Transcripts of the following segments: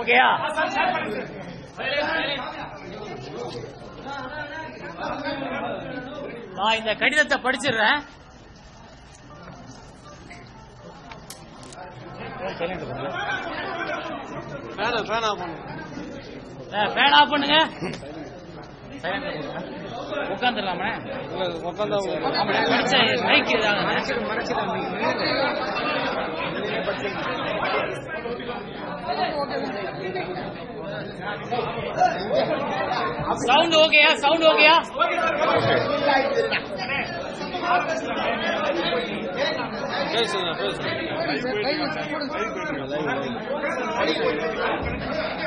ஓகேயா? நான் இந்த கடிதத்தை படிச்சிடுறேன். ஆஃப் பண்ணுங்க. உட்காந்துடலாமே உட்காந்தா சவுண்ட் ஓகேயா? சவுண்ட் ஓகேயா? பேசுங்க பேசுங்க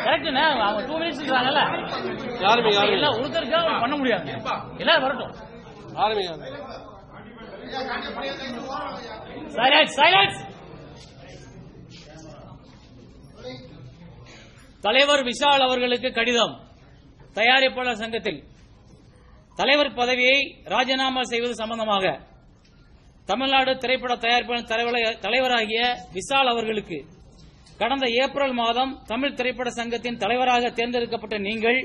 கரெக்டுண்ணே அவங்க டூ மினிட்ஸ் இருக்காங்கல்ல யாருமே யாருமே. எல்லாம் ஒருத்தருக்காக பண்ண முடியாது. எல்லாரும் வரட்டும். யாருமே சைலன்ஸ் சைலன்ஸ் தலைவர் விஷால் அவர்களுக்கு கடிதம். தயாரிப்பாளர் சங்கத்தில். தலைவர் பதவியை ராஜினாமா செய்வது சம்பந்தமாக. தமிழ்நாடு திரைப்பட தயாரிப்பாளர் தலைவராகிய விஷால் அவர்களுக்கு கடந்த ஏப்ரல் மாதம் தமிழ் திரைப்பட சங்கத்தின் தலைவராக தேர்ந்தெடுக்கப்பட்ட நீங்கள்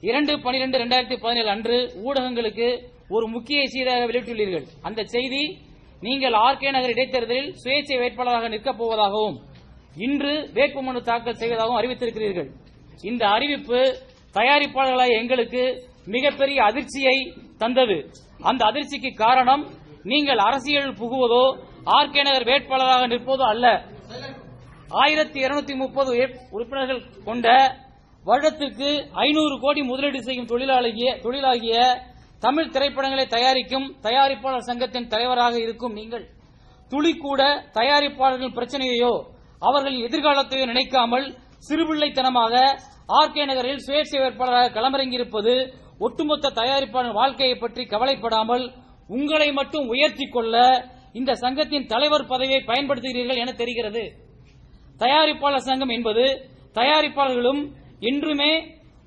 இரண்டு பனிரெண்டு ரெண்டாயிரத்தி பதினேழு அன்று ஊடகங்களுக்கு ஒரு முக்கிய செய்தியாக வெளியிட்டுள்ளீர்கள். அந்த செய்தி நீங்கள் ஆர்கே நகர் இடைத்தேர்தலில் சுயேட்சை வேட்பாளராக நிற்கப் போவதாகவும் இன்று வேட்புமனு தாக்கல் செய்வதாகவும் அறிவித்திருக்கிறீர்கள். இந்த அறிவிப்பு தயாரிப்பாளர்களாக எங்களுக்கு மிகப்பெரிய அதிர்ச்சியை தந்தது. அந்த அதிர்ச்சிக்கு காரணம் நீங்கள் அரசியல் புகுவதோ ஆர்கே நகர் வேட்பாளராக நிற்பதோ அல்ல. ஆயிரத்தி இருநூத்தி முப்பது உறுப்பினர்கள் கொண்ட வருடத்திற்கு ஐநூறு கோடி முதலீடு செய்யும் தொழிலாளிய தொழிலாகிய தமிழ் திரைப்படங்களை தயாரிக்கும் தயாரிப்பாளர் சங்கத்தின் தலைவராக இருக்கும் நீங்கள். துளி கூட தயாரிப்பாளர்கள் பிரச்சனையையோ அவர்களின் எதிர்காலத்தை நினைக்காமல் சிறுபிள்ளைத்தனமாக ஆர்கே நகரில் சுயேட்சை வேட்பாளராக களமிறங்கியிருப்பது ஒட்டுமொத்த தயாரிப்பாளர் வாழ்க்கையை பற்றி கவலைப்படாமல் உங்களை மட்டும் உயர்த்திக் கொள்ள இந்த சங்கத்தின் தலைவர் பதவியை பயன்படுத்துகிறீர்கள் என தெரிகிறது. தயாரிப்பாளர் சங்கம் என்பது தயாரிப்பாளர்களும் என்றுமே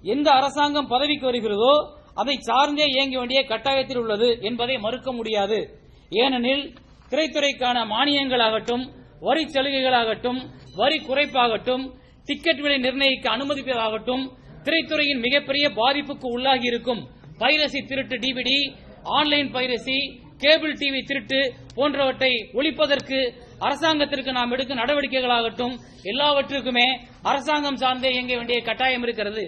எந்த அரசாங்கம் பதவிக்கு வருகிறதோ அதை சார்ந்தே இயங்க வேண்டிய கட்டாயத்தில் உள்ளது என்பதை மறுக்க முடியாது. ஏனெனில் திரைத்துறைக்கான மானியங்களாகட்டும் வரி சலுகைகளாகட்டும் வரி குறைப்பாகட்டும் டிக்கெட் விலை நிர்ணயிக்க அனுமதிப்பதாகட்டும் திரைத்துறையின் மிகப்பெரிய பாதிப்புக்கு உள்ளாகி இருக்கும் பைரசி திருட்டு DVD online piracy cable TV திருட்டு போன்றவற்றை ஒழிப்பதற்கு அரசாங்கத்திற்கு நாம் எடுக்கும் நடவடிக்கைகளாகட்டும் எல்லாவற்றுக்குமே அரசாங்கம் சார்ந்தே இயங்க வேண்டிய கட்டாயம் இருக்கிறது.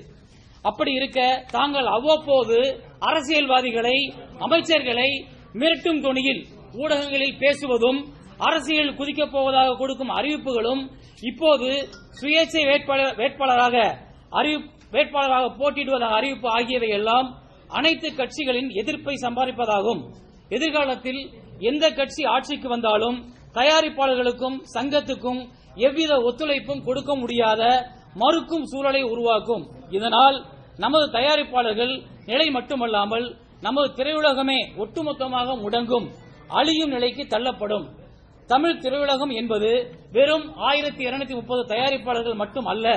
அப்படி இருக்க தாங்கள் அவ்வப்போது அரசியல்வாதிகளை அமைச்சர்களை மிரட்டும் தொனியில் ஊடகங்களில் பேசுவதும் அரசியல் குதிக்கப் போவதாக கொடுக்கும் அறிவிப்புகளும் இப்போது சுயேட்சை வேட்பாளர் வேட்பாளராக அறிவி- வேட்பாளராக போட்டியிடுவதாக அறிவிப்பு ஆகியவை எல்லாம் அனைத்து கட்சிகளின் எதிர்ப்பை சம்பாதிப்பதாகும். எதிர்காலத்தில் எந்த கட்சி ஆட்சிக்கு வந்தாலும் தயாரிப்பாளர்களுக்கும் சங்கத்துக்கும் எவ்வித ஒத்துழைப்பும் கொடுக்க முடியாத மறுக்கும் சூழலை உருவாக்கும். இதனால் நமது தயாரிப்பாளர்கள் நிலை மட்டுமல்லாமல் நமது திரையுலகமே ஒட்டுமொத்தமாக முடங்கும் அழியும் நிலைக்கு தள்ளப்படும். தமிழ் திரையுலகம் என்பது வெறும் ஆயிரத்தி இருநூத்தி முப்பது தயாரிப்பாளர்கள் மட்டும் அல்ல.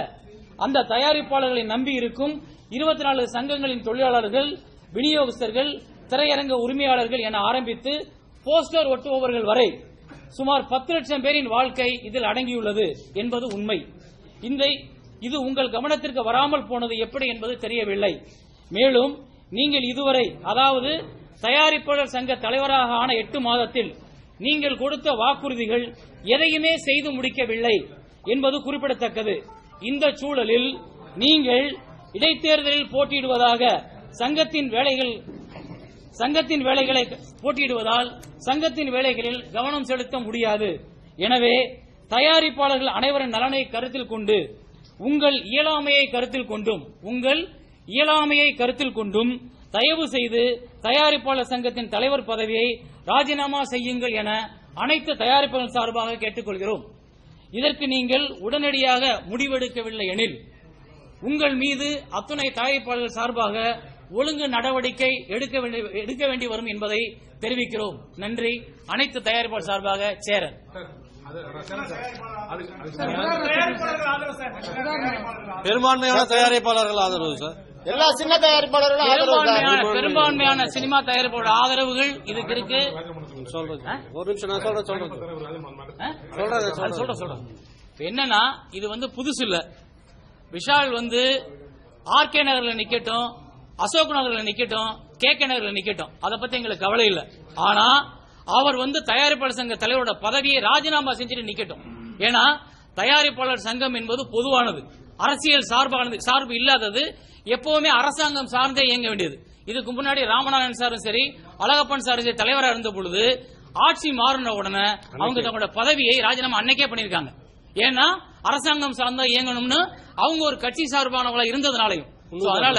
அந்த தயாரிப்பாளர்களை நம்பி இருக்கும் இருபத்தி நாலு சங்கங்களின் தொழிலாளர்கள் விநியோகஸ்தர்கள் திரையரங்க உரிமையாளர்கள் என ஆரம்பித்து போஸ்டர் ஒட்டுபவர்கள் வரை சுமார் பத்து லட்சம் பேரின் வாழ்க்கை இதில் அடங்கியுள்ளது என்பது உண்மை. இந்த இது உங்கள் கவனத்திற்கு வராமல் போனது எப்படி என்பது தெரியவில்லை. மேலும் நீங்கள் இதுவரை அதாவது தயாரிப்பாளர் சங்க தலைவராக ஆன எட்டு மாதத்தில் நீங்கள் கொடுத்த வாக்குறுதிகள் எதையுமே செய்து முடிக்கவில்லை என்பது குறிப்பிடத்தக்கது. இந்த சூழலில் நீங்கள் இடைத்தேர்தலில் போட்டியிடுவதாக சங்கத்தின் வேலைகள் சங்கத்தின் வேலைகளை போட்டியிடுவதால் சங்கத்தின் வேலைகளில் கவனம் செலுத்த முடியாது. எனவே தயாரிப்பாளர்கள் அனைவரின் நலனை கருத்தில் கொண்டு உங்கள் இயலாமையை கருத்தில் கொண்டும் உங்கள் இயலாமையை கருத்தில் கொண்டும் தயவு செய்து தயாரிப்பாளர் சங்கத்தின் தலைவர் பதவியை ராஜினாமா செய்யுங்கள் என அனைத்து தயாரிப்பாளர் சார்பாக கேட்டுக்கொள்கிறோம். இதற்கு நீங்கள் உடனடியாக முடிவெடுக்கவில்லை எனில் உங்கள் மீது அத்துணை தயாரிப்பாளர்கள் சார்பாக ஒழுங்கு நடவடிக்கை எடுக்க வேண்டி எடுக்க வேண்டி வரும் என்பதை தெரிவிக்கிறோம். நன்றி. அனைத்து தயாரிப்பாளர் சார்பாக சேரன். பெரும்பான்மையான தயாரிப்பாளர்கள் ஆதரவு சார். எல்லா சின்ன தயாரிப்பாளர்களும். பெரும்பான்மையான பெரும்பான்மையான சினிமா தயாரிப்பாளர் ஆதரவுகள் இதுக்கு இருக்கு. சொல்றேன் ஒரு நிமிஷம் நான் சொல்றேன் சொல்றேன். ஆ? சொல்றேன் சொல்றேன் சொல்றேன். என்னன்னா இது வந்து புதுசு இல்ல. விஷால் வந்து ஆர்கே நகர்ல நிக்கட்டும் அசோக் நகர்ல நிக்கட்டும் கே கே நகர்ல நிக்கட்டும். அதை பத்தி எங்களுக்கு கவலை இல்ல. ஆனா அவர் வந்து தயாரிப்பாளர் சங்க தலைவரோட பதவியை ராஜினாமா செஞ்சுட்டு நிக்கட்டும். ஏன்னா தயாரிப்பாளர் சங்கம் என்பது பொதுவானது. அரசியல் சார்பானது சார்பு இல்லாதது எப்பவுமே அரசாங்கம் சார்ந்தே இயங்க வேண்டியது. இதுக்கு முன்னாடி ராமநாதன் சாரும் சரி அழகப்பன் சாரும் சரி தலைவரா இருந்த பொழுது ஆட்சி மாறின உடனே அவங்க தங்களோட பதவியை ராஜினாமா அன்னைக்கே பண்ணிருக்காங்க ஏன்னா அரசாங்கம் சார்ந்தா இயங்கணும்னு அவங்க ஒரு கட்சி சார்பானவங்களா இருந்ததுனாலையும். அதனால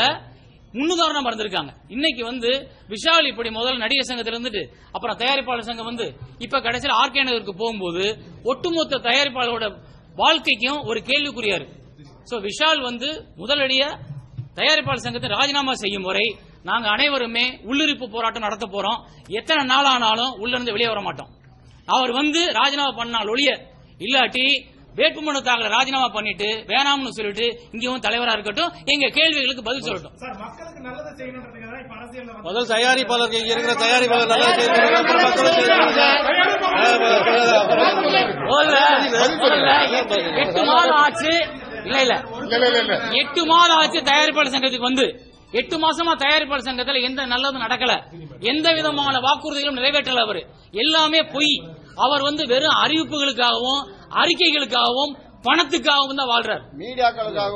முன்னுதாரணம் இருந்திருக்காங்க இன்னைக்கு வந்து விஷால் இப்படி முதல்ல நடிகர் சங்கத்துல இருந்துட்டு அப்புறம் தயாரிப்பாளர் சங்கம் வந்து இப்ப கடைசியில் ஆர்கே நகருக்கு போகும்போது ஒட்டுமொத்த தயாரிப்பாளரோட வாழ்க்கைக்கும் ஒரு கேள்விக்குறியா இருக்கு. சோ விஷால் வந்து முதலடியா தயாரிப்பாளர் சங்கத்தை ராஜினாமா செய்யும் வரை நாங்க அனைவருமே உள்ளிருப்பு போராட்டம் நடத்த போறோம் எத்தனை நாள் ஆனாலும் உள்ள இருந்து வெளியே வர மாட்டோம் அவர் வந்து ராஜினாமா பண்ணால் ஒழிய இல்லாட்டி வேட்புமனு தாக்கல ராஜினாமா பண்ணிட்டு வேணாம்னு சொல்லிட்டு இங்கேயும் தலைவரா இருக்கட்டும் எங்க கேள்விகளுக்கு பதில் சொல்லட்டும் சார் மக்களுக்கு நல்லதை செய்யணுன்றதுக்காக தான் இப்ப அரசியல்ல வந்து முதல் தயாரிப்பாளருக்கு இங்க இருக்கிற தயாரிப்பாளர் நல்லா எட்டு- எட்டு மாதம் ஆச்சு இல்ல இல்ல. எட்டு மாதம் ஆச்சு தயாரிப்பாளர் சங்கத்துக்கு வந்து. எட்டு மாசமா தயாரிப்பாளர் சங்கத்துல எந்த நல்லதும் நடக்கல. எந்த விதமான வாக்குறுதிகளும் நிறைவேற்றல அவர். எல்லாமே பொய். அவர் வந்து வெறும் அறிவிப்புகளுக்காகவும் அறிக்கைகளுக்காகவும் பணத்துக்காகவும் தான் வாழ்றார்.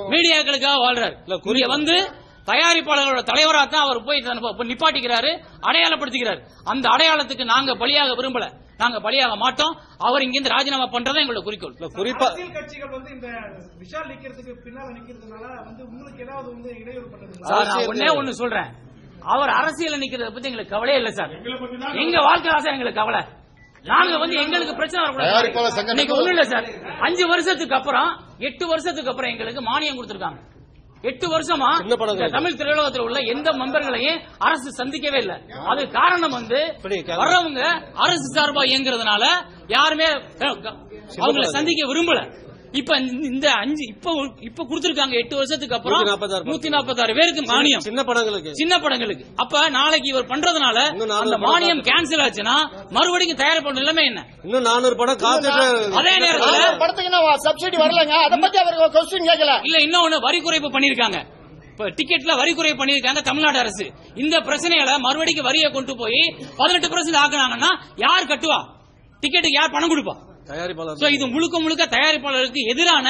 மீடியாக்களுக்காக வாழ்றார். இங்க வந்து தயாரிப்பாளர்களோட தலைவராக தான் அவர் போய் நிப்பாட்டிக்கிறாரு அடையாளப்படுத்திக்கிறார் அந்த அடையாளத்துக்கு நாங்க பலியாக விரும்பல. நாங்க பலியாக மாட்டோம். அவர் இங்கிருந்து ராஜினாமா பண்றதா எங்களோட குறிக்கோள். குறிப்பா அரசியல் கட்சிகள் வந்து இந்த விஷால் நிக்கிறதுக்கு பின்னால நிக்கிறதுனால வந்து உங்களுக்கு ஏதாவது வந்து இடையூறு பண்ணுது சார் நான் ஒன்னே ஒண்ணு சொல்றேன். அவர் அரசியல் நிக்கிறத பத்தி எங்களுக்கு கவலையே இல்ல சார். எங்க வாழ்க்கை ஆசை எங்களுக்கு கவலை. நாங்க வந்து எங்களுக்கு பிரச்சனை வரக்கூடாது. இன்னைக்கு ஒண்ணும் இல்ல சார். அஞ்சு வருஷத்துக்கு அப்புறம் எட்டு வருஷத்துக்கு அப்புறம் எங்களுக்கு மானியம் கொடுத்திருக்காங்க. எட்டு வருஷமா தமிழ் திரையுலகத்தில் உள்ள எந்த மெம்பர்களையும் அரசு சந்திக்கவே இல்ல அது காரணம் வந்து. வர்றவங்க அரசு சார்பா இயங்குறதுனால யாருமே அவங்களை. சந்திக்க விரும்பல இப்ப இந்த- அஞ்சு இப்ப இப்ப கொடுத்திருக்காங்க எட்டு வருஷத்துக்கு அப்புறம் 146 நூத்தி நாற்பத்தாறு பேருக்கு மானியம். சின்ன படங்களுக்கு. சின்ன படங்களுக்கு. அப்ப நாளைக்கு இவர் பண்றதுனால அந்த மானியம் கேன்சல் ஆச்சுன்னா மறுபடியும் தயார் பண்ண நிலைமை என்ன? இன்னும் நானூறு படம் அதே நேரத்துல படத்துக்கு சப்சிடி வரலங்க? அதை பத்தி அவர் கொஸ்டின் கேட்கல. இல்ல இன்னொன்னு வரி குறைப்பு பண்ணிருக்காங்க இப்ப டிக்கெட்ல வரி குறைப்பு பண்ணிருக்காங்க தமிழ்நாடு அரசு. இந்த பிரச்சனையில மறுபடியும் வரியை கொண்டு போய் பதினெட்டு பர்சன்ட் ஆக்குனாங்கன்னா யார் கட்டுவா? டிக்கெட்டுக்கு யார் பணம் கொடுப்பா? தயாரிப்பாளர் சோ இது முழுக்க முழுக்க தயாரிப்பாளருக்கு எதிரான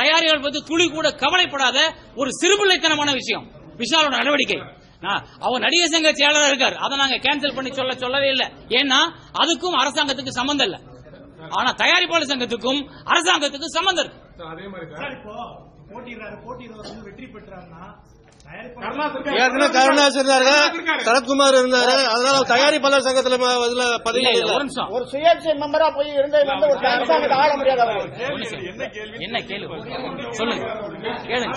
தயாரிப்பாளர் பத்தி துளி கூட கவலைப்படாத ஒரு சிறுபிள்ளைத்தனமான விஷயம். விஷாலோட நடவடிக்கை. அவர் நடிகர் சங்க செயலரா இருக்கார். அதை நாங்க கேன்சல் பண்ணி சொல்ல சொல்லவே இல்லை. ஏன்னா அதுக்கும் அரசாங்கத்துக்கு சம்பந்தம் இல்ல. ஆனா தயாரிப்பாளர் சங்கத்துக்கும் அரசாங்கத்துக்கும் சம்பந்தம் இருக்கு. போட்டியிடுறவர் வந்து வெற்றி பெற்றாருன்னா தயாரிப்பாளர் ஏற்கனவே கருணாஸ் இருந்தாரு. சரத்குமார் இருந்தாரு. அதனால தயாரிப்பாளர் சங்கத்துல பதிவு ஒரு சுயேட்சை மெம்பரா போய் இருந்ததுல இருந்து ஒரு அரசாங்கத்தை ஆள முடியாது. என்ன கேள்வி? சொல்லுங்க கேளுங்க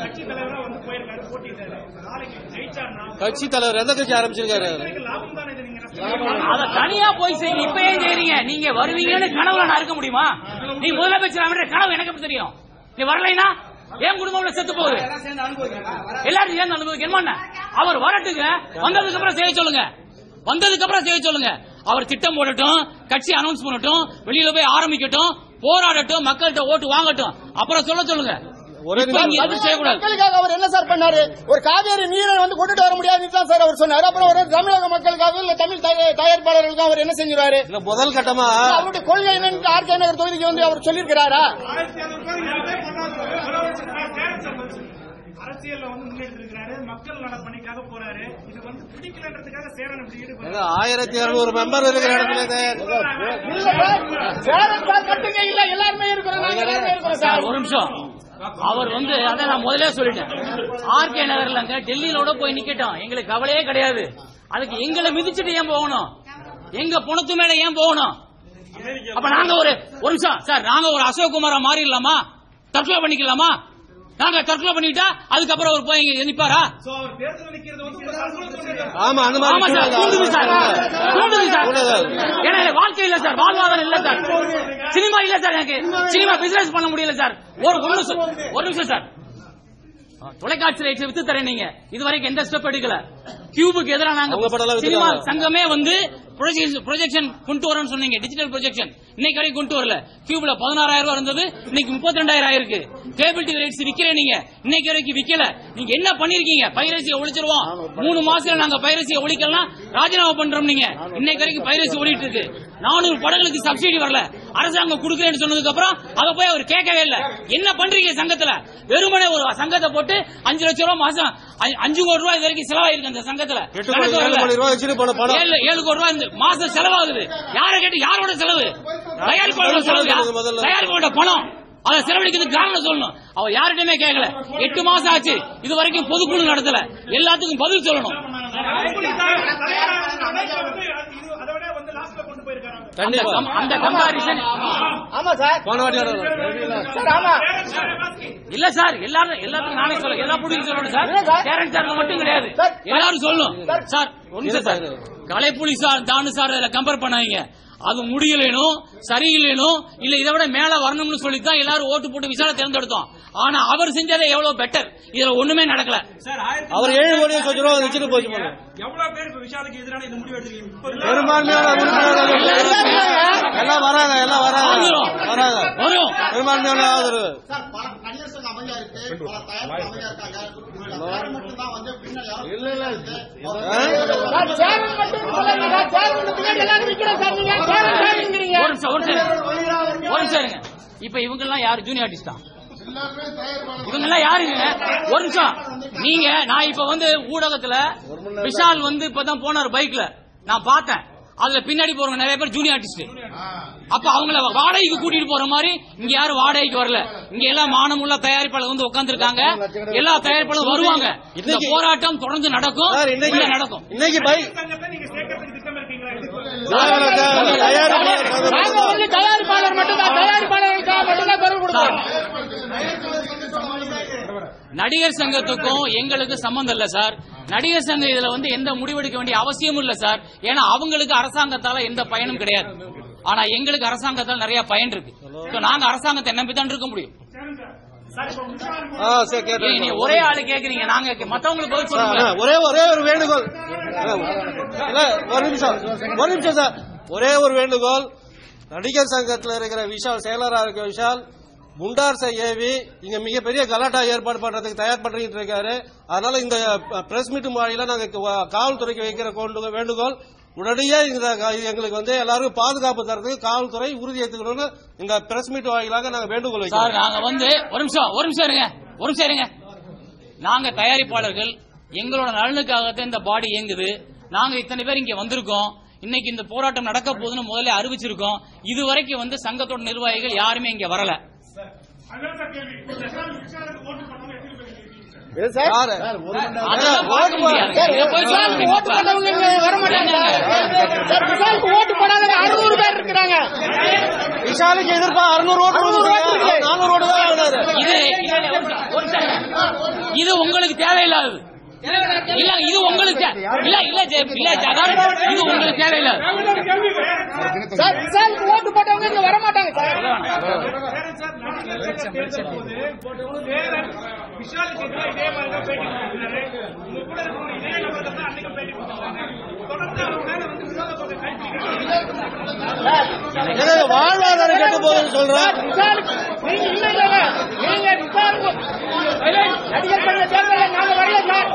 கட்சி தலைவரா வந்து போயிருக்காரு போட்டிட்டாரு நாளைக்கு ஜெயிச்சாருன்னா கட்சி தலைவர் எந்த கட்சி ஆரம்பிச்சிருக்காரு? அவரு? உங்களுக்கு லாபம் தானே இது நீங்க நஷ்டம் அத தனியா போய் செய்யுங்க. இப்ப ஏன் செய்றீங்க. நீங்க வருவீங்கன்னு கனவுல நான் இருக்க முடியுமா? நீ முதலமைச்சர் ஆகிற கனவு எனக்கு எப்படி தெரியும்? நீ வரலைன்னா என் குடும்பம் செத்து போகுது? எல்லாரும் சேர்ந்து அனுபவிக்க என்ன அவர் வரட்டுங்க வந்ததுக்கு அப்புறம் செய்ய சொல்லுங்க. வந்ததுக்கு அப்புறம் செய்ய சொல்லுங்க. அவர் திட்டம் போடட்டும் கட்சி அனௌன்ஸ் பண்ணட்டும் வெளியில போய் ஆரம்பிக்கட்டும் போராடட்டும் மக்கள்கிட்ட ஓட்டு வாங்கட்டும். அப்புறம் சொல்ல சொல்லுங்க. மக்களுக்காக அவர் என்ன சார் பண்ணாரு? ஒரு காவேரி நீரை வந்து கொண்டுட்டு வர முடியாதுன்னு தான் சார் அவர் சொன்னாரு. அப்புறம் ஒரு தமிழக மக்களுக்காக இல்ல தமிழ் தய- தயாரிப்பாளர்களுக்கு அவர் என்ன செஞ்சிருவாரு? முதல் கட்டமா அவருடைய கொள்கை என்னன்னு ஆர்கே நகர் தொகுதிக்கு வந்து அவர் சொல்லியிருக்கிறாரா? ஆயிரத்தி ஐநூறு பேர் யாருமே பண்ணாது. முதலமைச்சர் சார் கேரட் சார் பதில் சொல்லுங்க. அரசியல்ல வந்து முன்னெடுத்திருக்கிறாரு மக்கள் நல பணிக்காக போறாரு இது வந்து பிடிக்கலன்றதுக்காக சேரன் இப்படி ஈடுபடுறாரு ஏங்க, ஆயிரத்தி இருநூறு மெம்பர் இருக்கிற இடத்துல சேரன் சார் மட்டுங்க இல்ல எல்லாருமே இருக்கிறோம். நாங்க எல்லாருமே இருக்கிறோம் சார் சார். ஒரு நிமிஷம். அவர் வந்து அதை நான் முதலே சொல்லிட்டேன். ஆர்கே நகர்லங்க டெல்லியிலோட போய் நிக்கட்டும். எங்களுக்கு கவலையே கிடையாது. அதுக்கு எங்களை மிதிச்சுட்டு ஏன் போகணும்? எங்க பணத்து மேல ஏன் போகணும்? அப்ப நாங்க ஒரு ஒரு நிமிஷம். சார் நாங்க ஒரு அசோக் குமாரா மாறிடலாமா? தற்கொலை பண்ணிக்கலாமா? நாங்க தற்கொலை பண்ணிட்டா அதுக்கப்புறம் அவர் போய் நிப்பாரா. ஆமா அந்த ஆமா மாதிரி சார். வாழ்க்கை இல்ல சார். வாழ்வாதாரம் இல்ல சார். சினிமா இல்ல சார். எனக்கு. சினிமா பிசினஸ் பண்ண முடியல சார். ஒரு ஒரு நிமிஷம் ஒரு நிமிஷம் சார். தொலைக்காட்சி ரைட்ஸ் வித்து தரேன் நீங்க. இது வரைக்கும் எந்த ஸ்டெப் எடுக்கல. கியூபுக்கு எதிராக நாங்க சினிமா. சங்கமே வந்து ப்ரொஜெக்ஷன் கொண்டு வரேன்னு சொன்னீங்க. டிஜிட்டல் ப்ரொஜெக்ஷன் இன்னைக்கு வரைக்கும் கொண்டு வரல. கியூப்ல பதினாறாயிரம் ரூபாய் இருந்தது. இன்னைக்கு முப்பத்தி ரெண்டாயிரம் ஆயிருக்கு. கேபிள் டிவி ரைட்ஸ் விக்கல நீங்க. இன்னைக்கு வரைக்கும் விக்கல. நீங்க என்ன பண்ணிருக்கீங்க? பைரசியை ஒழிச்சிருவோம். மூணு மாசத்துல நாங்க பைரசியை ஒழிக்கலாம். ராஜினாமா பண்றோம் நீங்க. இன்னைக்கு வரைக்கும் பைரசி ஓடிட்டு இருக்கு. நானூறு படங்களுக்கு சப்சிடி வரல. அரசாங்கம் கொடுக்கலன்னு சொன்னதுக்கு அப்புறம் அதை போய் அவர் கேட்கவே இல்ல. என்ன பண்றீங்க சங்கத்துல? வெறுமனே ஒரு சங்கத்தை போட்டு அஞ்சு லட்சம் ரூபாய் மாசம் அஞ்சு- கோடி ரூபாய் இது வரைக்கும் செலவாயிருக்கு அந்த சங்கத்துல. ஏழு. கோடி ரூபாய் மாசம் செலவாகுது. யாரை கேட்டு யாரோட செலவு? தயாரிப்பாளரோட செலவு யா- முதல்ல. தயாரிப்பாளரோட பணம் அதை செலவழிக்கிறதுக்கு காரணம் சொல்லணும். அவ யார்கிட்டயுமே கேட்கல. எட்டு மாசம் ஆச்சு. இது வரைக்கும் பொதுக்குழு நடத்தல. எல்லாத்துக்கும் பதில் சொல்லணும். அந்த கம்பாரிசன் ஆமா சார். போன இல்ல சார். எல்லாரும் எல்லாத்துக்கும் நானே சொல்ல எல்லா புடியும் சொல்லணும் சார். கேரன் சார். மட்டும் கிடையாது. சார். எல்லாரும் சொல்லணும். சார். நிமிஷம் sir. Kalaipuli sir Thanu sir அதில் கம்பேர் பண்ணாதீங்க. அது முடியலேனும் சரியில்லைனும் இல்ல இதை விட மேல வரணும்னு சொல்லி தான் எல்லாரும் ஓட்டு போட்டு விசாரணை தேர்ந்தெடுத்தோம் ஆனா அவர் செஞ்சதே எவ்வளவு பெட்டர் இதுல ஒண்ணுமே நடக்கல அவர் ஏழு கோடியும் கொஞ்சம் ரூபா வச்சுட்டு போச்சு எவ்வளவு பேர் எதிரான இந்த முடிவு உறுப்பினர்கள் எல்லாம் வராங்க எல்லாம் வராங்க. வராங்க வரும் பெரும்பான்மையான ஆதரவு இல்ல இல்ல மட்டும் எல்லாரும் நிக்கிறோம் சார் நீங்க ஒரு நிமிஷம் இப்ப இவங்க எல்லாம் யாரு ஜூனியர் ஆர்டிஸ்ட் தான் இவங்க எல்லாம் யாருங்க ஒரு நிமிஷம். நீங்க நான் இப்ப வந்து ஊடகத்துல விஷால் வந்து இப்பதான் போனார் பைக்ல. நான் பார்த்தேன். அதுல பின்னாடி போறவங்க நிறைய பேர் ஜூனியர் ஆர்டிஸ்ட் அப்ப அவங்கள வாடகைக்கு கூட்டிட்டு போற மாதிரி இங்க யாரும் வாடகைக்கு வரல. இங்க எல்லாம் மானமுள்ள தயாரிப்பாளர் வந்து உட்கார்ந்து இருக்காங்க எல்லா தயாரிப்பாளரும் வருவாங்க. இந்த போராட்டம் தொடர்ந்து நடக்கும். நடக்கும். இன்னைக்கு பை சங்கத்தை நீங்க சேர்க்கறதுக்கு திட்டம் இருக்கீங்களா இது தயாரிப்பாளர் நாங்க வந்து தயாரிப்பாளர் மட்டும்தான் தயாரிப்பாளர்களுக்காக மட்டும்தான் குரல் கொடுப்போம் நடிகர் சங்கத்துக்கும் எங்களுக்கு சம்பந்தம் இல்ல சார் நடிகர் சங்கம் இதுல வந்து எந்த முடிவெடுக்க வேண்டிய அவசியமும் இல்ல சார் ஏன்னா அவங்களுக்கு அரசாங்கத்தால எந்த பயனும் கிடையாது ஆனா எங்களுக்கு அரசாங்கத்தால நிறைய பயன் இருக்கு நாங்க அரசாங்கத்தை நம்பி தான் இருக்க முடியும் நீ ஒரே ஆளு கேக்குறீங்க நாங்க மத்தவங்களுக்கு சொல்லுங்க ஒரே ஒரே ஒரு வேண்டுகோள் ஒரு நிமிஷம். ஒரு நிமிஷம் சார். ஒரே ஒரு வேண்டுகோள். நடிகர் சங்கத்தில் இருக்கிற விஷால் செயலராக இருக்கிற விஷால் முண்டார்சை ஏவி இங்க மிகப்பெரிய கலாட்டா ஏற்பாடு பண்றதுக்கு தயார் பண்ணிட்டு இருக்காரு. அதனால இந்த பிரஸ் மீட் வாயில நாங்க காவல்துறைக்கு வைக்கிற வேண்டுகோள். உடனடியே இந்த எங்களுக்கு வந்து எல்லாரும் பாதுகாப்பு தரதுக்கு காவல்துறை உறுதி ஏற்றுக்கணும்னு இந்த பிரஸ் மீட் வாயிலாக நாங்க வேண்டுகோள் வைக்கிறோம். நாங்க வந்து ஒரு நிமிஷம் ஒரு நிமிஷம் இருங்க. ஒரு நிமிஷம் இருங்க. நாங்க தயாரிப்பாளர்கள் எங்களோட நலனுக்காகத்தான் இந்த பாடி இயங்குது நாங்க இத்தனை பேர் இங்க வந்திருக்கோம் இன்னைக்கு இந்த போராட்டம் நடக்க போகுதுன்னு முதல்ல அறிவிச்சிருக்கோம் இதுவரைக்கும் வந்து சங்கத்தோட நிர்வாகிகள் யாருமே இங்க வரல விஷாலுக்கு எதிர்ப்பா அறுநூறு ஓட்டு. இது உங்களுக்கு தேவையில்லாதது இல்ல இது உங்களுக்கு இல்ல இல்ல இல்ல இது உங்களுக்கு தேவையில்லாது சார் விசாலுக்கு ஓட்டு போட்டவங்க இங்க வர மாட்டாங்க சார். சார் வாழ்வாதாரம் கெட்டு போகுதுன்னு சொல்றேன் நீங்க நடிகர் தேர்தலில் நாங்க வரல சார்.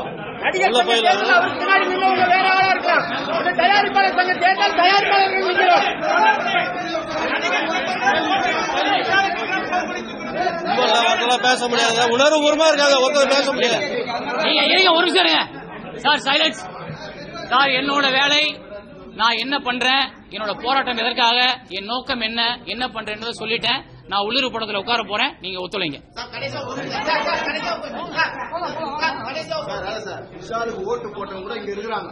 நடிகர் உள்ள சங்க போயிடலாம். தேர்தல் அவருக்கு பின்னாடி நின்னவங்க வேற ஆளா இருக்கலாம். இது தயாரிப்பாளர் சங்க தேர்தல் தயாரிப்பாளர்கள் நிற்கிறோம் ரொம்பலாம் அதெல்லாம் பேச முடியாதுங்க. உணர்வு பூர்வமா இருக்காங்க. ஒருத்தர் பேச முடியாது நீங்க இருங்க ஒரு நிமிஷம் சார் சைலன்ஸ் சார் என்னோட வேலை நான் என்ன பண்றேன்? என்னோட போராட்டம் எதற்காக? என் நோக்கம் என்ன? என்ன பண்றேன்றதை சொல்லிட்டேன். நான் உள்ளூர் படத்துல உட்கார போறேன் நீங்க ஒத்துழைங்க. ஓட்டு போட்டவங்க கூட இங்க இருக்கிறாங்க.